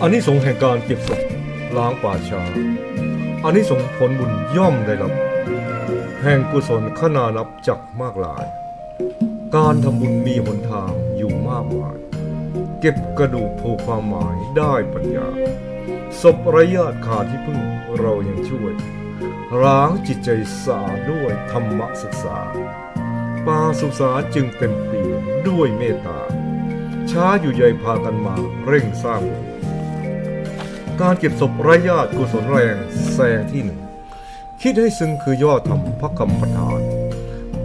อันนี้สงแห่งการเก็บศพล้างป่าช้าอันนี้สงผลบุญย่อมได้รับ แห่งกุศลขนานับจักมากหลาย การทำบุญมีหนทางอยู่มากมาย เก็บกระดูกผูกความหมายได้ปัญญาศพระญาติขาดที่พึ่งเรายังช่วย ร้างจิตใจสะอาดด้วยธรรมศึกษา ปาสุสาจึงเต็มเปี่ยมด้วยเมตตา ช้าอยู่ใหญ่พากันมาเร่งสร้าง การเก็บศพไร้ญาติกุศลแรงแซงที่หนึ่ง คิดให้ซึ้งคือยอดธรรมพระกรรมประธาน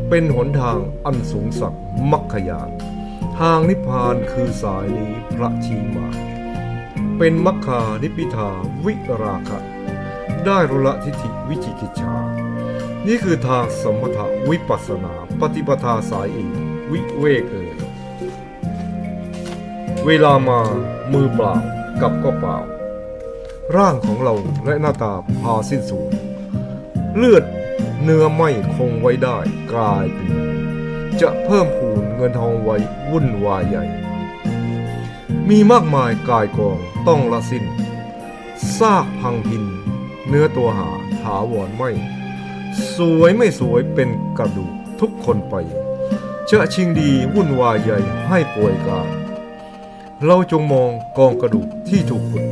เป็นหนทางอันสูงสักมักขยาน ทางนิพพานคือสายนี้พระชีมา เป็นมัคคานิพิทาวิราคะ ได้รุละทิฏฐิวิจิกิจฉา นี่คือทางสมถะวิปัสนา ปฏิปทาสายเอกวิเวกเอ่ยเวลามามือเปล่ากับก็เปล่า ร่างของเราและหน้าตาพาสิ้นสูญเลือดเนื้อไม่คงไว้ได้กลายเป็นจะเพิ่มพูนเงินทองไว้วุ่นวายใหญ่ มีมากมายกายกองต้องละสิ้นซากพังพิน เนื้อตัวหาถาวรไม่ สวยไม่สวยเป็นกระดูกทุกคนไปจะชิงดีวุ่นวายใหญ่ให้ป่วยกาเราจงมองกองกระดูกที่ถูกขุด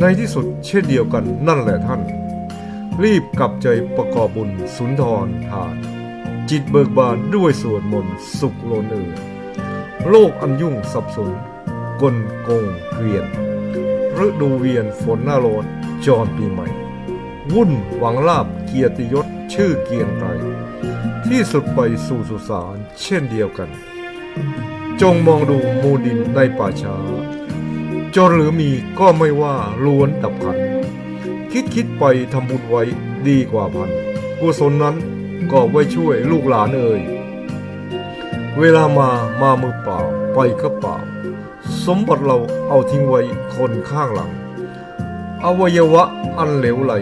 ในที่สุดเช่นเดียวกันนั่นแหละท่าน รีบกลับใจประกอบบุญสุนทรทาน จิตเบิกบานด้วยสวดมนต์สุขโลนเอ่ยโลกอันยุ่งสับสนกลโกงเกวียนฤดูเวียนฝนหน้าร้อนจรปีใหม่ วุ่นหวังลาบเกียรติยศชื่อเกียงไกรที่สุดไปสู่สุสานเช่นเดียวกัน จงมองดูมูลดินในป่าช้าจนหรือมีก็ไม่ว่าล้วนดับขัน คิดคิดไปทำบุญไว้ดีกว่าพันกุศลนั้นก็ไว้ช่วยลูกหลานเอ่ยเวลามามามือเปล่าไปก็เปล่า สมบัติเราเอาทิ้งไว้คนข้างหลัง อวัยวะอันเหลวไหล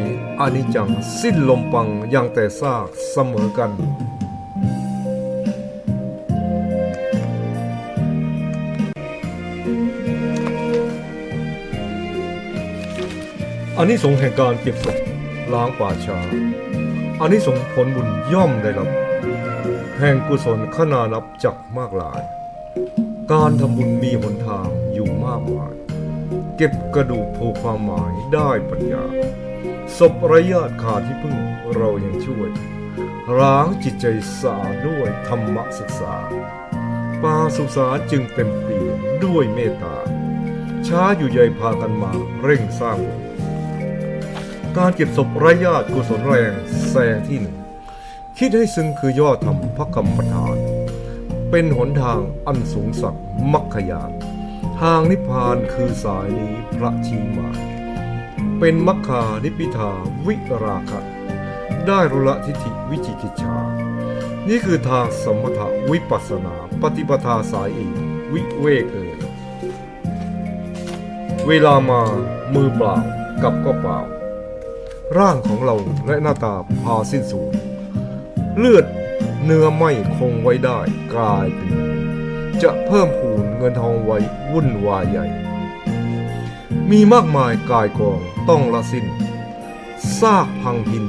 อานิจจังสิ้นลมปังยังแต่ซากเสมอกัน อันนี้สงแห่งการเก็บศพล้างป่าช้าอันนี้สงผลบุญย่อมได้รับแห่งกุศลขนานับจักมากหลาย การทำบุญมีหนทางอยู่มากมาย เก็บกระดูกผูความหมายได้ปัญญาศพระญาติขาดที่พึ่งเรายังช่วย ร้างจิตใจสะอาดด้วยธรรมศึกษาปาสุสาจึงเต็มเปี่ยมด้วยเมตตา ช้าอยู่ใหญ่พากันมาเร่งสร้าง การเก็บศพร้ญาติกุศลแรงแซงที่หนึ่ง คิดให้ซึ้งคือยอดธรรมพระกรรมประธาน เป็นหนทางอันสูงสักมักขยาน ทางนิพพานคือสายนี้พระชีมาเป็นมัคคานิพิทาวิราคะได้รุละทิฏฐิวิจิกิจฉา นี่คือทางสมถะวิปัสสนาปฏิปทาสายเอกวิเวกเอยเวลามามือเปล่ากับก็เปล่า ร่างของเราและหน้าตาพาสิ้นสูญเลือดเนื้อไม่คงไว้ได้กลายเป็น จะเพิ่มพูนเงินทองไว้วุ่นวายใหญ่ มีมากมายกายกองต้องละสิ้นซากพังพิน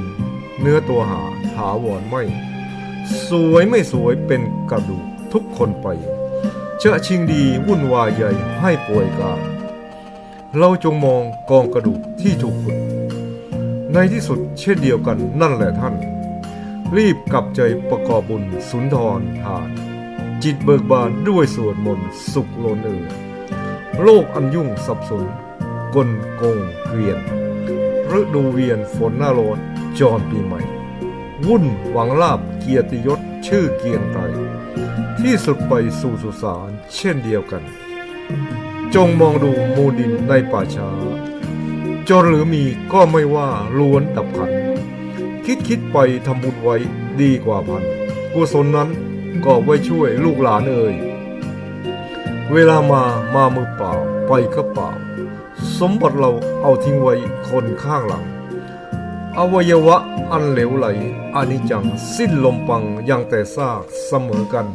เนื้อตัวหาถาวรไม่ สวยไม่สวยเป็นกระดูกทุกคนไปเชะชิงดีวุ่นวายใหญ่ให้ป่วยกาเราจงมองกองกระดูกที่ถูกขุด ในที่สุดเช่นเดียวกันนั่นแหละท่าน รีบกลับใจประกอบบุญสุนทรทาน จิตเบิกบานด้วยสวดมนต์สุขโลนเอ่ยโลกอันยุ่งสับสนกลโกงเกวียนฤดูเวียนฝนหน้าร้อนจรปีใหม่ วุ่นหวังลาบเกียรติยศชื่อเกียงไกรที่สุดไปสู่สุสานเช่นเดียวกัน จงมองดูมูลดินในป่าช้า จนหรือมีก็ไม่ว่าล้วนดับขัน คิดคิดไปทำบุญไว้ดีกว่าพันกุศลนั้น ก็ไว้ช่วยลูกหลานเอ่ยเวลามามามือเปล่าไปก็เปล่า สมบัติเราเอาทิ้งไว้คนข้างหลัง อวัยวะอันเหลวไหลอานิจจังสิ้นลมปังยังแต่ซากเสมอกัน